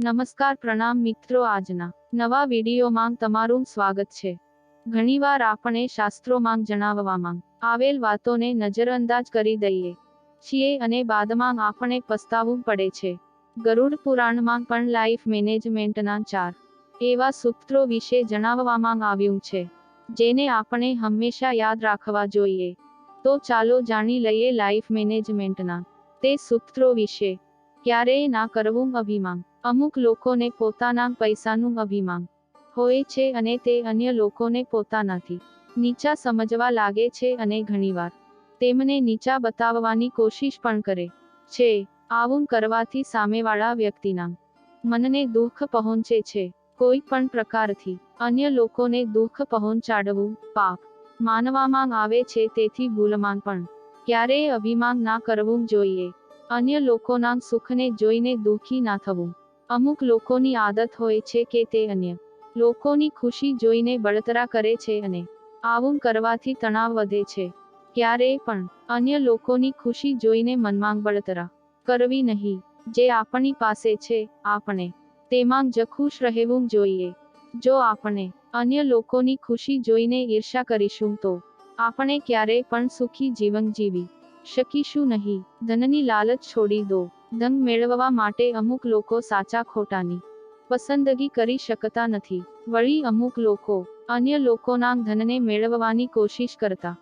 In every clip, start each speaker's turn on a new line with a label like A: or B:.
A: નમસ્કાર પ્રણામ મિત્રો આજના નવા વિડીયોમાં તમારું સ્વાગત છે. ઘણીવાર આપણે શાસ્ત્રોમાં જણાવવામાં આવેલ વાતોને નજરઅંદાજ કરી દઈએ છીએ અને બાદમાં આપણે પસ્તાવવું પડે છે. ગરુડ પુરાણમાં પણ લાઈફ મેનેજમેન્ટના ચાર એવા સૂત્રો વિશે જણાવવામાં આવ્યું છે, જેને આપણે હંમેશા યાદ રાખવા જોઈએ. તો ચાલો જાણી લઈએ લાઈફ મેનેજમેન્ટના તે સૂત્રો વિશે. ક્યારેય ના કરવું અભિમાન. અમુક લોકોને પોતાના પૈસાનું અભિમાન હોય છે અને તે અન્ય લોકોને પોતાનાથી નીચા સમજવા લાગે છે અને ઘણીવાર તેમને નીચા બતાવવાની કોશિશ પણ કરે છે. આવું કરવાથી સામેવાળા વ્યક્તિના મનને દુઃખ પહોંચે છે. કોઈ પણ પ્રકારથી અન્ય લોકોને દુઃખ પહોંચાડવું પાપ માનવામાં આવે છે તેથી ભૂલમાં પણ ક્યારેય અભિમાન ના કરવું જોઈએ. અન્ય લોકોના સુખને જોઈને દુઃખી ના થવું અમુક લોકોની આદત હોય છે કે તે અન્ય લોકોની ખુશી જોઈને બળતરા કરે છે અને આવું કરવાથી તણાવ વધે છે. ક્યારેય પણ અન્ય લોકોની ખુશી જોઈને મનમાં બળતરા કરવી નહીં. જે આપણી પાસે છે, આપણે તેમાં જ ખુશ રહેવું જોઈએ. જો આપણે અન્ય લોકોની ખુશી જોઈને ઈર્ષા કરીશું તો આપણે ક્યારેય પણ સુખી જીવન જીવી શકીશું નહીં. ધનની લાલચ છોડી દો. ધન મેળવવા માટે અમુક લોકો સાચા ખોટાની પસંદગી કરી શકતા નથી. વળી અમુક લોકો અન્ય લોકોના ધનને મેળવવાની કોશિશ કરતા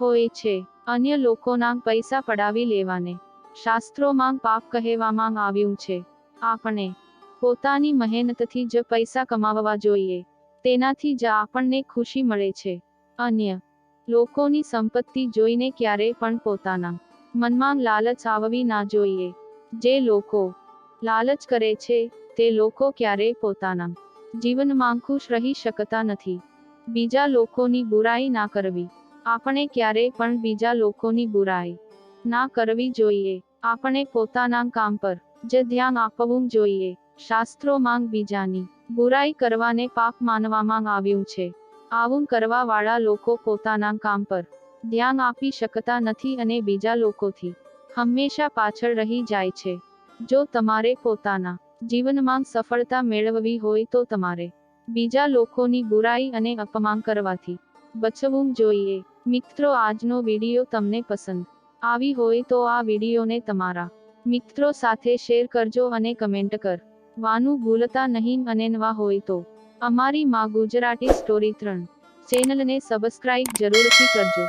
A: હોય છે. અન્ય લોકોના પૈસા પડાવી લેવાને શાસ્ત્રોમાં પાપ કહેવામાં આવ્યું છે. આપણે પોતાની મહેનતથી જ પૈસા કમાવવા જોઈએ. તેનાથી જ આપણને ખુશી મળે છે. અન્ય લોકોની સંપત્તિ જોઈને ક્યારેય પણ પોતાના મનમાં લાલચ આવવી ના જોઈએ. જે લોકો લાલચ કરે છે, તે લોકો ક્યારેય પોતાના જીવનમાં ખુશ રહી શકતા નથી. બીજા લોકોની બુરાઈ ના કરવી. આપણે ક્યારેય પણ બીજા લોકોની બુરાઈ ના કરવી જોઈએ. આપણે પોતાના કામ પર જ ધ્યાન આપવું જોઈએ. શાસ્ત્રોમાં બીજાની બુરાઈ કરવાને પાપ માનવામાં આવ્યું છે. આવું કરવા વાળા લોકો પોતાના કામ પર ધ્યાન આપી શકતા નથી અને બીજા લોકોથી હંમેશા પાછળ રહી જાય છે. જો તમારે પોતાના જીવનમાં સફળતા મેળવવી હોય તો તમારે બીજા લોકોની બુરાઈ અને અપમાન કરવાથી બચવું જોઈએ. મિત્રો, આજનો વીડિયો તમને પસંદ આવી હોય તો આ વિડીયોને તમારા મિત્રો સાથે શેર કરજો અને કમેન્ટ કર. વાનું ભૂલતા નહીં અને નવા હોય તો અમારી માં ગુજરાતી સ્ટોરી ત્રણ ચેનલને સબસ્ક્રાઇબ જરૂરથી કરજો.